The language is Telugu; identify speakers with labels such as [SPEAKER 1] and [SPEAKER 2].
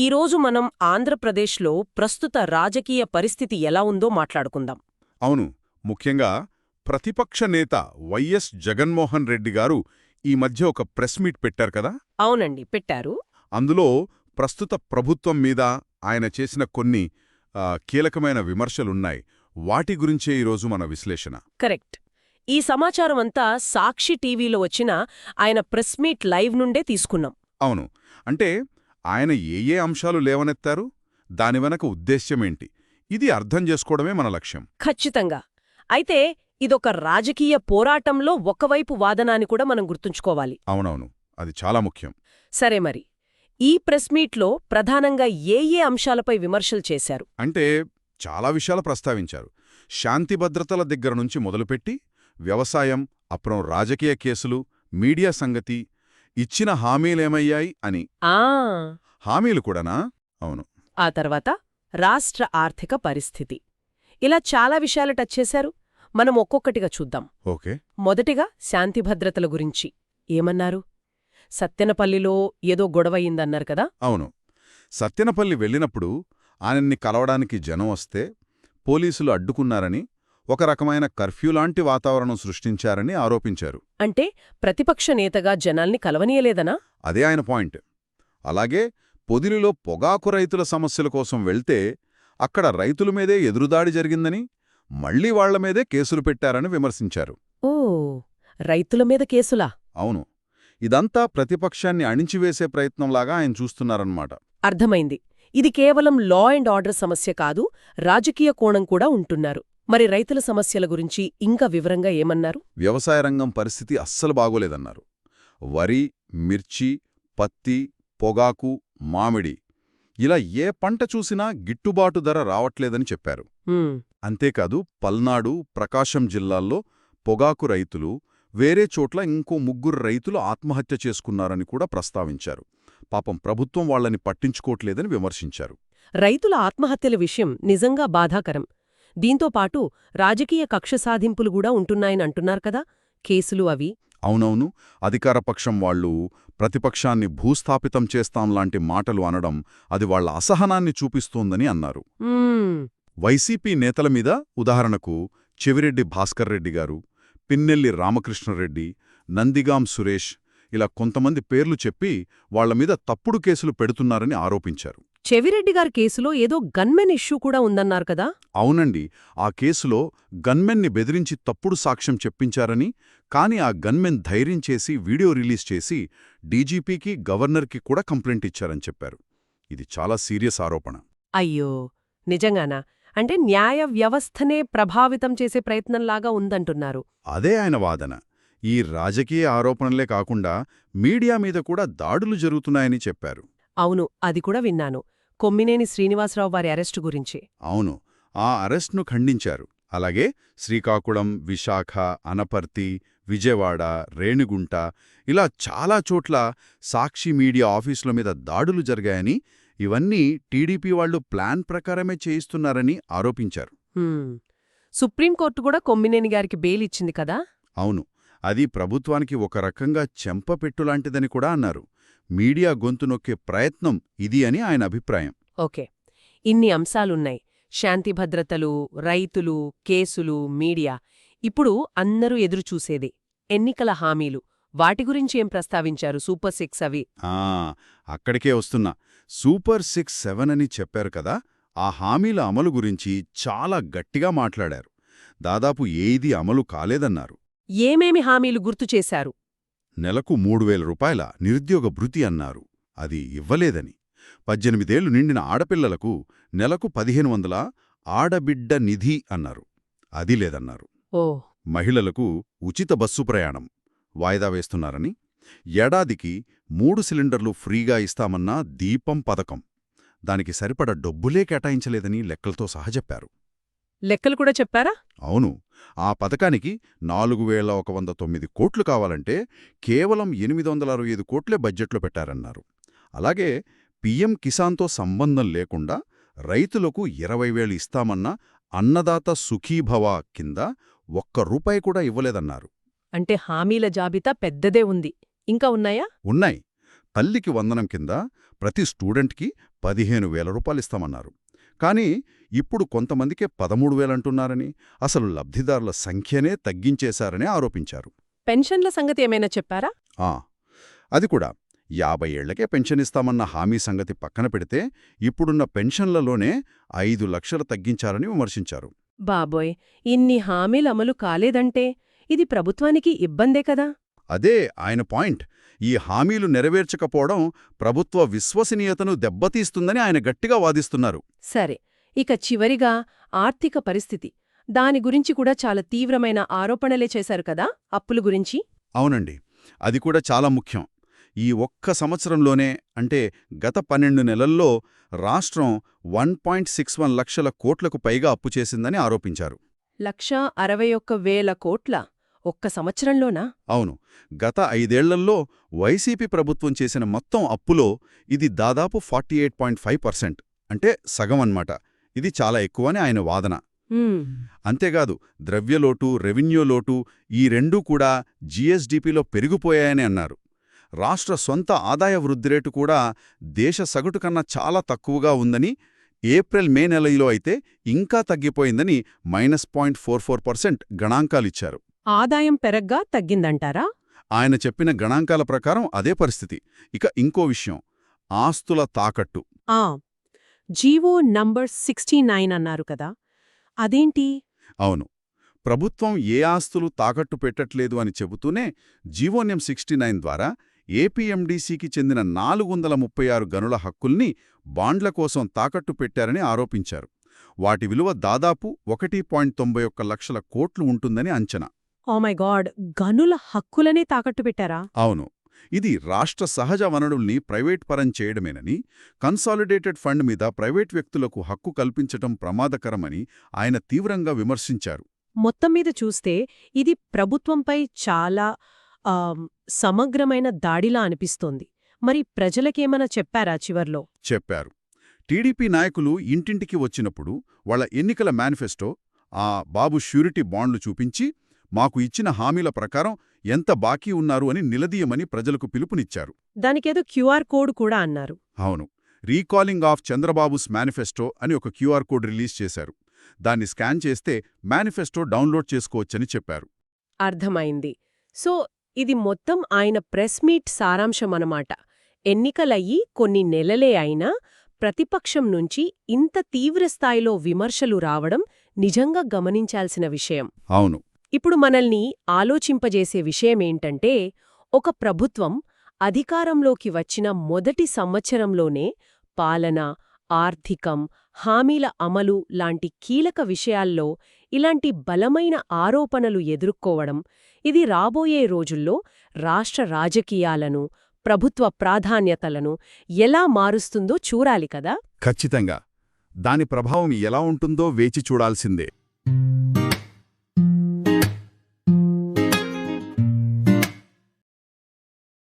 [SPEAKER 1] ఈరోజు మనం ఆంధ్రప్రదేశ్లో ప్రస్తుత రాజకీయ పరిస్థితి ఎలా ఉందో మాట్లాడుకుందాం.
[SPEAKER 2] అవును ముఖ్యంగా ప్రతిపక్ష నేత వైఎస్ జగన్మోహన్ రెడ్డి గారు ఈ మధ్య ఒక ప్రెస్ మీట్ పెట్టారు కదా?
[SPEAKER 1] అవునండి పెట్టారు.
[SPEAKER 2] అందులో ప్రస్తుత ప్రభుత్వం మీద ఆయన చేసిన కొన్ని ఆ, కీలకమైన విమర్శలున్నాయి. వాటి గురించే ఈరోజు మన విశ్లేషణ.
[SPEAKER 1] కరెక్ట్. ఈ సమాచారం అంతా సాక్షి టీవీలో వచ్చిన ఆయన ప్రెస్ మీట్ లైవ్ నుండే తీసుకున్నాం.
[SPEAKER 2] అవును. అంటే ఆయన ఏ ఏ అంశాలు లేవనెత్తారు? దాని వెనక ఉద్దేశ్యమేంటి? ఇది అర్థం చేసుకోవడమే మన లక్ష్యం.
[SPEAKER 1] ఖచ్చితంగా. అయితే ఇదొక రాజకీయ పోరాటంలో ఒకవైపు వాదన అని కూడా మనం గుర్తుంచుకోవాలి.
[SPEAKER 2] అవునవును. అది చాలా ముఖ్యం.
[SPEAKER 1] సరే మరి. ఈ ప్రెస్ మీట్లో ప్రధానంగా ఏ ఏ అంశాలపై విమర్శలు చేశారు?
[SPEAKER 2] అంటే చాలా విషయాలు ప్రస్తావించారు. శాంతి భద్రతల దగ్గర నుంచి మొదలుపెట్టి వ్యవసాయం అప్రం రాజకీయ కేసులు మీడియా సంగతి ఇచ్చిన హామీలేమయ్యాయి అని.
[SPEAKER 1] ఆ!
[SPEAKER 2] హామీలు కూడానా? అవును.
[SPEAKER 1] ఆ తర్వాత రాష్ట్ర ఆర్థిక పరిస్థితి. ఇలా చాలా విషయాలు టచ్ చేశారు. మనం ఒక్కొక్కటిగా చూద్దాం.
[SPEAKER 2] ఓకే.
[SPEAKER 1] మొదటిగా శాంతి భద్రతల గురించి. ఏమన్నారు? సత్తెనపల్లిలో ఏదో గొడవయిందన్నారు కదా?
[SPEAKER 2] అవును. సత్యనపల్లి వెళ్ళినప్పుడు ఆయన్ని కలవడానికి జనం వస్తే పోలీసులు అడ్డుకున్నారని ఒక రకమైన కర్ఫ్యూ లాంటి వాతావరణం సృష్టించారని ఆరోపించారు.
[SPEAKER 1] అంటే ప్రతిపక్ష నేతగా జనాల్ని కలవనీయలేదనా?
[SPEAKER 2] అదే ఆయన పాయింట్. అలాగే పొదిలిలో పొగాకు రైతుల సమస్యల కోసం వెళ్తే అక్కడ రైతుల మీదే ఎదురుదాడి జరిగిందని మళ్ళీ వాళ్ళ మీదే కేసులు పెట్టారని విమర్శించారు.
[SPEAKER 1] ఓ రైతుల మీద కేసులా?
[SPEAKER 2] అవును. ఇదంతా ప్రతిపక్షాన్ని అణిచివేసే ప్రయత్నంలాగా ఆయన చూస్తున్నారన్నమాట.
[SPEAKER 1] అర్థమైంది. ఇది కేవలం లా అండ్ ఆర్డర్ సమస్య కాదు రాజకీయ కోణం కూడా ఉంటున్నారు. మరి రైతుల సమస్యల గురించి ఇంకా వివరంగా ఏమన్నారు?
[SPEAKER 2] వ్యవసాయ రంగం పరిస్థితి అస్సలు బాగోలేదన్నారు. వరి మిర్చి పత్తి పొగాకు మామిడి ఇలా ఏ పంట చూసినా గిట్టుబాటు ధర రావట్లేదని చెప్పారు. అంతేకాదు పల్నాడు ప్రకాశం జిల్లాల్లో పొగాకు రైతులు వేరే చోట్ల ఇంకో ముగ్గురు రైతులు ఆత్మహత్య చేసుకున్నారని కూడా ప్రస్తావించారు. పాపం ప్రభుత్వం వాళ్ళని పట్టించుకోవట్లేదని విమర్శించారు.
[SPEAKER 1] రైతుల ఆత్మహత్యల విషయం నిజంగా బాధాకరం. దీంతో పాటు రాజకీయ కక్ష సాధింపులు కూడా ఉంటున్నాయని అంటున్నారు కదా. కేసులు అవి.
[SPEAKER 2] అవునవును. అధికారపక్షం వాళ్ళు ప్రతిపక్షాన్ని భూస్థాపితం చేస్తాంలాంటి మాటలు అనడం అది వాళ్ళ అసహనాన్ని చూపిస్తోందని అన్నారు. వైసీపీ నేతల మీద ఉదాహరణకు చెవిరెడ్డి భాస్కర్ రెడ్డి గారు పిన్నెల్లి రామకృష్ణరెడ్డి నందిగాం సురేష్ ఇలా కొంతమంది పేర్లు చెప్పి వాళ్ళ మీద తప్పుడు కేసులు పెడుతున్నారని ఆరోపించారు.
[SPEAKER 1] చెవిరెడ్డి గారి కేసులో ఏదో గన్మెన్ ఇష్యూ కూడా ఉందన్నారు కదా?
[SPEAKER 2] అవునండి. ఆ కేసులో గన్మెన్ని బెదిరించి తప్పుడు సాక్ష్యం చెప్పించారని కాని ఆ గన్మెన్ ధైర్యం చేసి వీడియో రిలీజ్ చేసి డీజీపీకి గవర్నర్కి కూడా కంప్లైంట్ ఇచ్చారని చెప్పారు. ఇది చాలా సీరియస్ ఆరోపణ.
[SPEAKER 1] అయ్యో! నిజంగానా? అంటే న్యాయ వ్యవస్థనే ప్రభావితం చేసే ప్రయత్నంలాగా ఉందంటున్నారు.
[SPEAKER 2] అదే ఆయన వాదన. ఈ రాజకీయ ఆరోపణలే కాకుండా మీడియా మీద కూడా దాడులు జరుగుతున్నాయని చెప్పారు.
[SPEAKER 1] అవును అది కూడా విన్నాను. కొమ్మినేని శ్రీనివాసరావు వారి అరెస్టు గురించి.
[SPEAKER 2] అవును ఆ అరెస్ట్ను ఖండించారు. అలాగే శ్రీకాకుళం విశాఖ అనపర్తి విజయవాడ రేణిగుంట ఇలా చాలా చోట్ల సాక్షి మీడియా ఆఫీసుల మీద దాడులు జరిగాయని ఇవన్నీ టీడీపీ వాళ్ళు ప్లాన్ ప్రకారమే చేయిస్తున్నారని ఆరోపించారు.
[SPEAKER 1] సుప్రీంకోర్టు కూడా కొమ్మినేని గారికి బెయిల్ ఇచ్చింది కదా?
[SPEAKER 2] అవును అది ప్రభుత్వానికి ఒక రకంగా చెంపపెట్టులాంటిదని కూడా అన్నారు. మీడియా గొంతు నొక్కే ప్రయత్నం ఇది అని ఆయన అభిప్రాయం.
[SPEAKER 1] ఓకే. ఇన్ని అంశాలున్నాయి. శాంతి భద్రతలు రైతులు కేసులు మీడియా. ఇప్పుడు అందరూ ఎదురుచూసేదే ఎన్నికల హామీలు. వాటి గురించి ఏం ప్రస్తావించారు సూపర్ సిక్స్ అవి?
[SPEAKER 2] ఆ అక్కడికే వస్తున్నా. సూపర్ సిక్స్ సెవెన్ అని చెప్పారు కదా ఆ హామీల అమలు గురించి చాలా గట్టిగా మాట్లాడారు. దాదాపు ఏది అమలు కాలేదన్నారు.
[SPEAKER 1] ఏమేమి హామీలు గుర్తు చేశారు?
[SPEAKER 2] నెలకు మూడు వేల రూపాయల నిరుద్యోగ భృతి అన్నారు. అది ఇవ్వలేదని. పద్దెనిమిదేళ్ళు నిండిన ఆడపిల్లలకు నెలకు పదిహేను వందల ఆడబిడ్డ నిధి అన్నారు. అది లేదన్నారు.
[SPEAKER 1] ఓ.
[SPEAKER 2] మహిళలకు ఉచిత బస్సు ప్రయాణం వాయిదా వేస్తున్నారని ఏడాదికి మూడు సిలిండర్లు ఫ్రీగా ఇస్తామన్న దీపం పథకం. దానికి సరిపడ డబ్బులే కేటాయించలేదని లెక్కలతో సహా చెప్పారు.
[SPEAKER 1] లెక్కలు కూడా చెప్పారా?
[SPEAKER 2] అవును. ఆ పథకానికి నాలుగు వేల ఒక వంద తొమ్మిది కోట్లు కావాలంటే కేవలం ఎనిమిది వందల అరవై ఐదు కోట్లే బడ్జెట్లో పెట్టారన్నారు. అలాగే పీఎం కిసాన్తో సంబంధం లేకుండా రైతులకు ఇరవై వేలు ఇస్తామన్న అన్నదాత సుఖీభవ కింద ఒక్క రూపాయి కూడా ఇవ్వలేదన్నారు.
[SPEAKER 1] అంటే హామీల జాబితా పెద్దదే ఉంది. ఇంకా ఉన్నాయా?
[SPEAKER 2] ఉన్నాయి. తల్లికి వందనం కింద ప్రతి స్టూడెంట్కి పదిహేను వేల రూపాయలిస్తామన్నారు కానీ ఇప్పుడు కొంతమందికే పదమూడు వేలంటున్నారని అసలు లబ్ధిదారుల సంఖ్యనే తగ్గించేశారని ఆరోపించారు.
[SPEAKER 1] పెన్షన్ల సంగతి ఏమైనా చెప్పారా?
[SPEAKER 2] ఆ అది కూడా. యాభై ఏళ్ళకే పెన్షన్ ఇస్తామన్న హామీ సంగతి పక్కన పెడితే ఇప్పుడున్న పెన్షన్లలోనే ఐదు లక్షలు తగ్గించారని విమర్శించారు.
[SPEAKER 1] బాబోయ్! ఇన్ని హామీలు అమలు కాలేదంటే ఇది ప్రభుత్వానికి ఇబ్బందే కదా?
[SPEAKER 2] అదే ఆయన పాయింట్. ఈ హామీలు నెరవేర్చకపోవడం ప్రభుత్వ విశ్వసనీయతను దెబ్బతీస్తుందని ఆయన గట్టిగా వాదిస్తున్నారు.
[SPEAKER 1] సరే ఇక చివరిగా ఆర్థిక పరిస్థితి. దాని గురించి కూడా చాలా తీవ్రమైన ఆరోపణలే చేశారు కదా అప్పుల గురించి?
[SPEAKER 2] అవునండి అది కూడా చాలా ముఖ్యం. ఈ ఒక్క సంవత్సరంలోనే అంటే గత పన్నెండు నెలల్లో రాష్ట్రం వన్ పాయింట్ సిక్స్ వన్ లక్షల కోట్లకు పైగా అప్పు చేసిందని ఆరోపించారు.
[SPEAKER 1] లక్షా అరవై ఒక్క వేల కోట్ల? ఒక్క సంవత్సరంలోనా?
[SPEAKER 2] అవును. గత ఐదేళ్ళలో వైసీపీ ప్రభుత్వం చేసిన మొత్తం అప్పులో ఇది దాదాపు forty eight point five percent. అంటే సగం అన్నమాట. ఇది చాలా ఎక్కువని ఆయన వాదన. అంతేకాదు ద్రవ్యలోటు రెవెన్యూ లోటు ఈ రెండూ కూడా జీఎస్డీపీలో పెరిగిపోయాయని అన్నారు. రాష్ట్ర సొంత ఆదాయ వృద్ధి రేటు కూడా దేశ సగటు కన్నా చాలా తక్కువగా ఉందని ఏప్రిల్ మే నెలలో అయితే ఇంకా తగ్గిపోయిందని minus point four four percent గణాంకాలిచ్చారు
[SPEAKER 1] ఆదాయం పెరగ్గా తగ్గిందంటారా?
[SPEAKER 2] ఆయన చెప్పిన గణాంకాల ప్రకారం అదే పరిస్థితి. ఇక ఇంకో విషయం. ఆస్తుల తాకట్టు.
[SPEAKER 1] ఆ. జీవో నంబర్ సిక్స్టీ నైన్ అన్నారు కదా. అదేంటి?
[SPEAKER 2] అవును. ప్రభుత్వం ఏ ఆస్తులు తాకట్టు పెట్టట్లేదు అని చెబుతూనే జీవోన్యం సిక్స్టీ నైన్ ద్వారా ఏపీఎండీసీకి చెందిన నాలుగు వందల ముప్పై ఆరు గనుల హక్కుల్ని బాండ్ల కోసం తాకట్టు పెట్టారని ఆరోపించారు. వాటి విలువ దాదాపు ఒకటి పాయింట్ తొంభై ఒక్క లక్షల కోట్లు ఉంటుందని అంచనా.
[SPEAKER 1] మై గాడ్ గనుల హక్కులనే తాకట్టు పెట్టారా?
[SPEAKER 2] అవును. ఇది రాష్ట్ర సహజ వనరుల్ని ప్రైవేట్ పరం చేయడమేనని కన్సాలిడేటెడ్ ఫండ్ మీద ప్రైవేట్ వ్యక్తులకు హక్కు కల్పించటం ప్రమాదకరమని ఆయన తీవ్రంగా విమర్శించారు.
[SPEAKER 1] మొత్తం మీద చూస్తే ఇది ప్రభుత్వంపై చాలా సమగ్రమైన దాడిలా అనిపిస్తోంది. మరి ప్రజలకేమైనా చెప్పారా చివర్లో?
[SPEAKER 2] చెప్పారు. టీడీపీ నాయకులు ఇంటింటికి వచ్చినప్పుడు వాళ్ళ ఎన్నికల మేనిఫెస్టో ఆ బాబు ష్యూరిటీ బాండ్లు చూపించి మాకు ఇచ్చిన హామీల ప్రకారం ఎంత బాకీ ఉన్నారు అని నిలదీయమని ప్రజలకు పిలుపునిచ్చారు.
[SPEAKER 1] దానికేదో క్యూఆర్ కోడ్ కూడా అన్నారు.
[SPEAKER 2] అవును. రీకాలింగ్ ఆఫ్ చంద్రబాబుస్ మేనిఫెస్టో అని ఒక క్యూఆర్ కోడ్ రిలీజ్ చేశారు. దాన్ని స్కాన్ చేస్తే మేనిఫెస్టో డౌన్లోడ్ చేసుకోవచ్చని చెప్పారు.
[SPEAKER 1] అర్థమైంది. సో ఇది మొత్తం ఆయన ప్రెస్ మీట్ సారాంశమనమాట ఎన్నికలయ్యి కొన్ని నెలలే అయినా ప్రతిపక్షం నుంచి ఇంత తీవ్రస్థాయిలో విమర్శలు రావడం నిజంగా గమనించాల్సిన విషయం.
[SPEAKER 2] అవును.
[SPEAKER 1] ఇప్పుడు మనల్ని ఆలోచింపజేసే విషయమేంటంటే ఒక ప్రభుత్వం అధికారంలోకి వచ్చిన మొదటి సంవత్సరంలోనే పాలన ఆర్థికం హామీల అమలు లాంటి కీలక విషయాల్లో ఇలాంటి బలమైన ఆరోపణలు ఎదుర్కోవడం ఇది రాబోయే రోజుల్లో రాష్ట్ర రాజకీయాలను ప్రభుత్వ ప్రాధాన్యతలను ఎలా మారుస్తుందో చూడాలి కదా?
[SPEAKER 2] ఖచ్చితంగా. దాని ప్రభావం ఎలా ఉంటుందో వేచి చూడాల్సిందే.